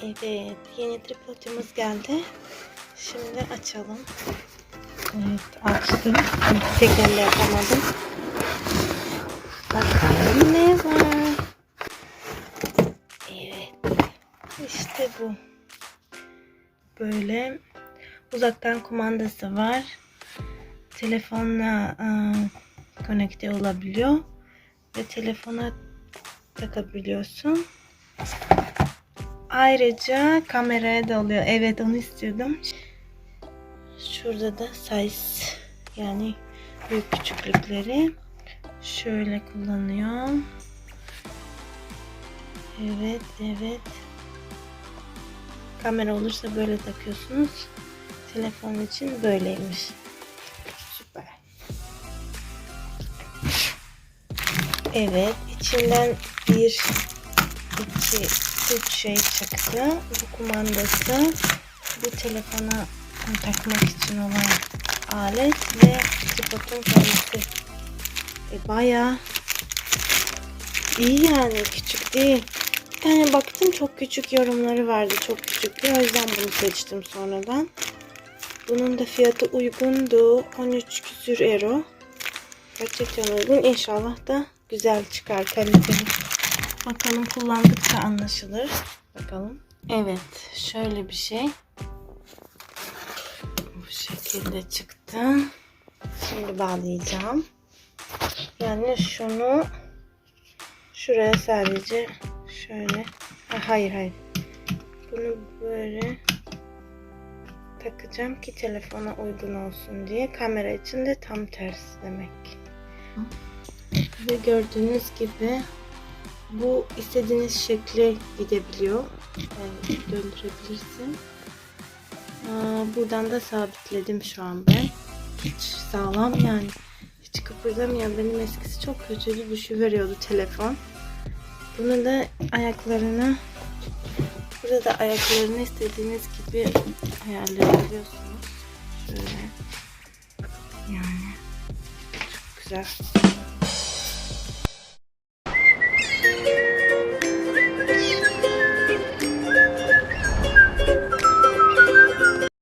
Evet, yeni tripodumuz geldi. Şimdi açalım. Evet, açtım. Tekerle yapamadım. Bakalım ne var. Evet, işte bu. Böyle uzaktan kumandası var. Telefonla ıı, konekte olabiliyor ve telefona takabiliyorsun. Ayrıca kameraya da oluyor. Evet onu istiyordum. Şurada da size yani büyük küçüklükleri şöyle kullanıyor. Evet evet. Kamera olursa böyle takıyorsunuz. Telefon için böyleymiş. Süper. Evet, içinden bir, iki, üç şey çıktı. Bu kumandası, bu telefona takmak için olan alet ve tripodun kendisi. E, bayağı iyi yani, küçük değil. Bir tane baktım çok küçük yorumları vardı, çok küçük diye. O yüzden bunu seçtim sonradan. Bunun da fiyatı uygundu. 13 küsür euro. Gerçekten uygun. İnşallah da güzel çıkar kaliteli. Bakalım kullandıkça anlaşılır. Bakalım. Evet. Şöyle bir şey. Bu şekilde çıktı. Şimdi bağlayacağım. Yani şunu şuraya sadece şöyle. Ha, hayır hayır. Bunu böyle takacağım ki telefona uygun olsun diye. Kamera için de tam tersi demek. Ve gördüğünüz gibi bu istediğiniz şekle gidebiliyor. Yani döndürebilirsin. Buradan da sabitledim şu an ben. Hiç sağlam yani. Hiç kıpırdamıyor. Benim eskisi çok kötüydü. Düşüveriyordu telefon. Bunu da ayaklarına Burada da ayaklarını istediğiniz gibi ayarlayabiliyorsunuz. Şöyle. Yani çok güzel.